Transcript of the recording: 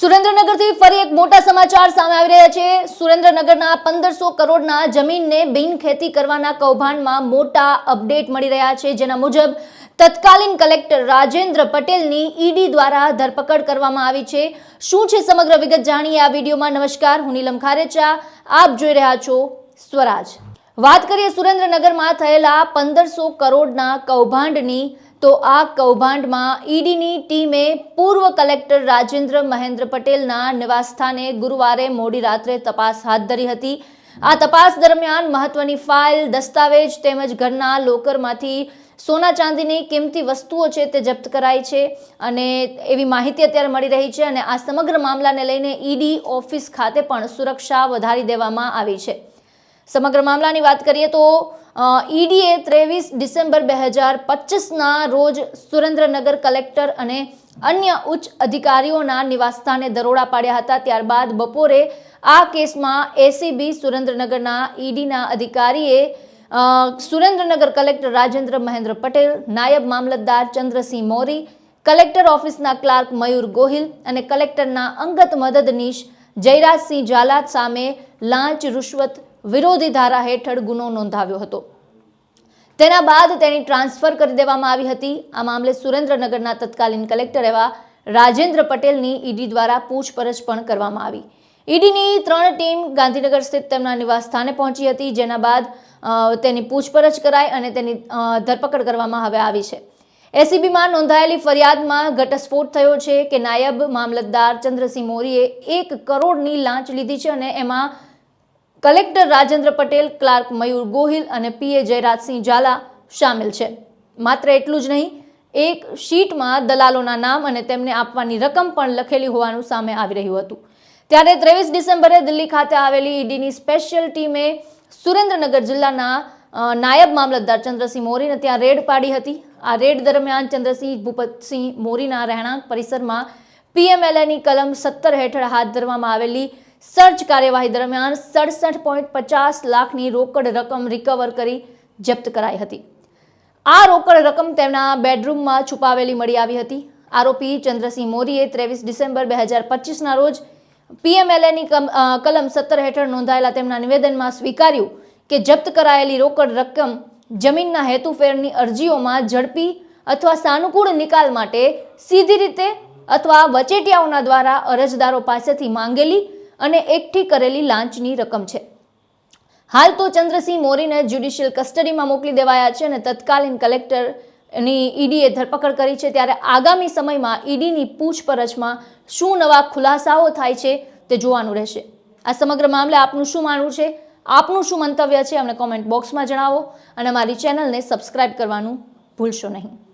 સુરેન્દ્રનગરથી ફરી એક મોટા સમાચાર સામે આવી રહ્યા છે. સુરેન્દ્રનગરના પંદરસો કરોડના જમીનને બિન ખેતી કરવાના કૌભાંડમાં મોટા અપડેટ મળી રહ્યા છે. જેના મુજબ તત્કાલીન કલેક્ટર રાજેન્દ્ર પટેલની ઈડી દ્વારા ધરપકડ કરવામાં આવી છે. શું છે સમગ્ર વિગત જાણીએ આ વિડીયોમાં. નમસ્કાર, હું નીલમ ખારેચા. આપ જોઈ રહ્યા છો સ્વરાજ. વાત કરીએ સુરેન્દ્રનગરમાં થયેલા પંદરસો કરોડના કૌભાંડની તો આ કૌભાંડમાં ઈડીની ટીમે પૂર્વ કલેક્ટર રાજેન્દ્ર મહેન્દ્ર પટેલના નિવાસસ્થાને ગુરુવારે મોડી રાત્રે તપાસ હાથ ધરી હતી. આ તપાસ દરમિયાન મહત્વની ફાઇલ, દસ્તાવેજ તેમજ ઘરના લોકરમાંથી સોના ચાંદીની કિંમતી વસ્તુઓ છે તે જપ્ત કરાઈ છે અને એવી માહિતી અત્યારે મળી રહી છે અને આ સમગ્ર મામલાને લઈને ઈડી ઓફિસ ખાતે પણ સુરક્ષા વધારી દેવામાં આવી છે. સમગ્ર મામલાની વાત કરીએ તો ઈડીએ ત્રેવીસ ડિસેમ્બર બે હજાર પચીસના રોજ સુરેન્દ્રનગર કલેક્ટર અને અન્ય ઉચ્ચ અધિકારીઓના નિવાસસ્થાને દરોડા પાડ્યા હતા. ત્યારબાદ બપોરે આ કેસમાં એસીબી સુરેન્દ્રનગરના ઈડીના અધિકારીએ સુરેન્દ્રનગર કલેક્ટર રાજેન્દ્ર મહેન્દ્ર પટેલ, નાયબ મામલતદાર ચંદ્રસિંહ મોરી, કલેક્ટર ઓફિસના ક્લાર્ક મયુર ગોહિલ અને કલેક્ટરના અંગત મદદનીશ જયરાજસિંહ ઝાલા સામે લાંચ, રૂશ્વત વિરોધી ધારા હેઠળ ગુનો નોંધાવ્યો હતો. તેના બાદ તેની ટ્રાન્સફર કરી દેવામાં આવી હતી. આ મામલે સુરેન્દ્રનગરના તત્કાલીન કલેક્ટર એવા રાજેન્દ્ર પટેલની ઈડી દ્વારા પૂછપરછ પણ કરવામાં આવી. ઈડીની ત્રણ ટીમ ગાંધીનગર સ્થિત તેમના નિવાસ સ્થાને પહોંચી હતી, જેના બાદ તેની પૂછપરછ કરાઈ અને તેની ધરપકડ કરવામાં હવે આવી છે. એસીબીમાં નોંધાયેલી ફરિયાદમાં ઘટસ્ફોટ થયો છે કે નાયબ મામલતદાર ચંદ્રસિંહ મોરીએ એક કરોડની લાંચ લીધી છે અને એમાં કલેક્ટર રાજેન્દ્ર પટેલ, ક્લાર્ક મયુર ગોહિલ અને પીએ જયરાજસિંહ ઝાલા સામેલ છે. માત્ર એટલું જ નહીં, એક શીટમાં દલાલોના નામ અને તેમને આપવાની રકમ પણ લખેલી હોવાનું સામે આવી રહ્યું હતું. ત્યારે ત્રેવીસ ડિસેમ્બરે દિલ્હી ખાતે આવેલી ઈડીની સ્પેશિયલ ટીમે સુરેન્દ્રનગર જિલ્લાના નાયબ મામલતદાર ચંદ્રસિંહ મોરીને ત્યાં રેડ પાડી હતી. આ રેડ દરમિયાન ચંદ્રસિંહ ભૂપતસિંહ મોરીના રહેણાંક પરિસરમાં પીએમએલએની કલમ સત્તર હેઠળ હાથ ધરવામાં આવેલી સર્ચ કાર્યવાહી દરમિયાન સડસઠ પોઈન્ટ પચાસ લાખની રોકડ રકમ રિકવર કરી જપ્ત કરાઈ હતી. આ રોકડ રકમ તેમના બેડરૂમમાં છુપાવેલી મળી આવી હતી. આરોપી ચંદ્રસિંહ મોરીએ ત્રેવીસ ડિસેમ્બર બે હજાર પચીસના રોજ પીએમએલએની કલમ સત્તર હેઠળ નોંધાયેલા તેમના નિવેદનમાં સ્વીકાર્યું કે જપ્ત કરાયેલી રોકડ રકમ જમીનના હેતુફેરની અરજીઓમાં ઝડપી અથવા સાનુકૂળ નિકાલ માટે સીધી રીતે અથવા વચેટિયાઓના દ્વારા અરજદારો પાસેથી માંગેલી અને એકઠી કરેલી લાંચની રકમ છે. હાલ તો ચંદ્રસિંહ મોરીને જ્યુડિશિયલ કસ્ટડીમાં મોકલી દેવાયા છે અને તત્કાલીન કલેક્ટરની ઈડીએ ધરપકડ કરી છે. ત્યારે આગામી સમયમાં ઈડીની પૂછપરછમાં શું નવા ખુલાસાઓ થાય છે તે જોવાનું રહેશે. આ સમગ્ર મામલે આપનું શું માનવું છે? આપનું શું મંતવ્ય છે? અમને કોમેન્ટ બોક્સમાં જણાવો અને અમારી ચેનલને સબસ્ક્રાઈબ કરવાનું ભૂલશો નહીં.